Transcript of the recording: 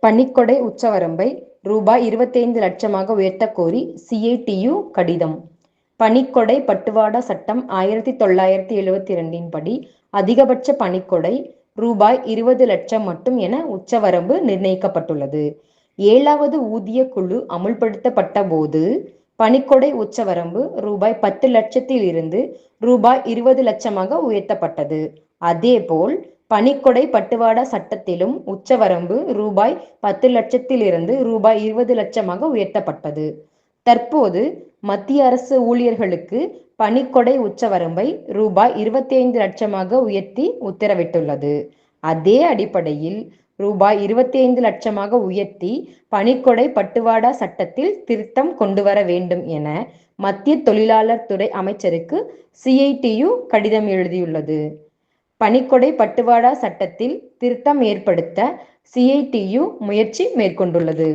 பனிக்கொடை உச்சவரம்பை ரூபாய் இருபத்தைந்து லட்சமாக உயர்த்தக் கோரி சிஐடியு கடிதம். பனிக்கொடை பட்டுவாடா சட்டம் ஆயிரத்தி தொள்ளாயிரத்தி எழுபத்தி இரண்டின் படி அதிகபட்ச பனிக்கொடை ரூபாய் இருபது லட்சம் மட்டும் என உச்சவரம்பு நிர்ணயிக்கப்பட்டுள்ளது. ஏழாவது ஊதிய குழு அமுல்படுத்தப்பட்ட போது பனிக்கொடை உச்சவரம்பு ரூபாய் பத்து லட்சத்தில் இருந்து ரூபாய் இருபது லட்சமாக உயர்த்தப்பட்டது. அதேபோல் பணிக்கொடை பட்டுவாடா சட்டத்திலும் உச்சவரம்பு ரூபாய் பத்து லட்சத்திலிருந்து ரூபாய் இருபது லட்சமாக உயர்த்தப்பட்டது. தற்போது மத்திய அரசு ஊழியர்களுக்கு பணிக்கொடை உச்சவரம்பை ரூபாய் இருபத்தி ஐந்து லட்சமாக உயர்த்தி உத்தரவிட்டுள்ளது. அதே அடிப்படையில் ரூபாய் இருபத்தி ஐந்து லட்சமாக உயர்த்தி பணிக்கொடை பட்டுவாடா சட்டத்தில் திருத்தம் கொண்டு வர வேண்டும் என மத்திய தொழிலாளர் துறை அமைச்சருக்கு சிஐடியு கடிதம் எழுதியுள்ளது. பணிக்கொடை பட்டுவாடா சட்டத்தில் திருத்தம் ஏற்படுத்த சிஐடியு முயற்சி மேற்கொண்டுள்ளது.